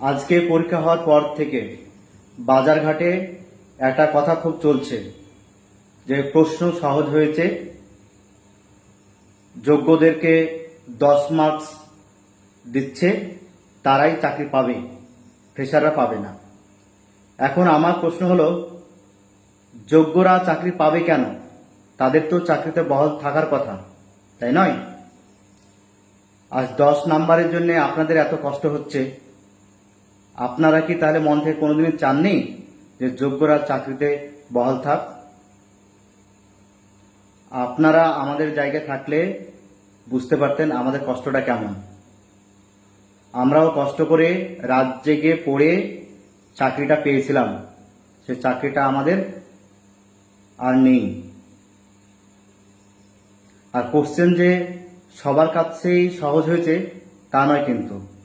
আজকে পরীক্ষা হওয়ার পর থেকে বাজারঘাটে একটা কথা খুব চলছে, যে প্রশ্ন সহজ হয়েছে। যোগ্যদেরকে দশ মার্কস দিচ্ছে, তারাই চাকরি পাবে ফ্রেশাররা পাবে না। এখন আমার প্রশ্ন হলো, যোগ্যরা চাকরি পাবে কেন? তাদের তো চাকরিতে বহাল থাকার কথা, তাই নয়? আজ দশ নাম্বারের জন্য আপনাদের এত কষ্ট হচ্ছে আপনারা কি তাহলে মন থেকে কোনোদিনই চাননি যে যোগ্যরা চাকরিতে বহাল থাক? আপনারা আমাদের জায়গায় থাকলে বুঝতে পারতেন আমাদের কষ্টটা কেমন। আমরাও কষ্ট করে রাত জেগে পড়ে চাকরিটা পেয়েছিলাম। সে চাকরিটা আমাদের আর নেই। আর কোশ্চেন যে সবার কাছেই সহজ হয়েছে তা নয় কিন্তু।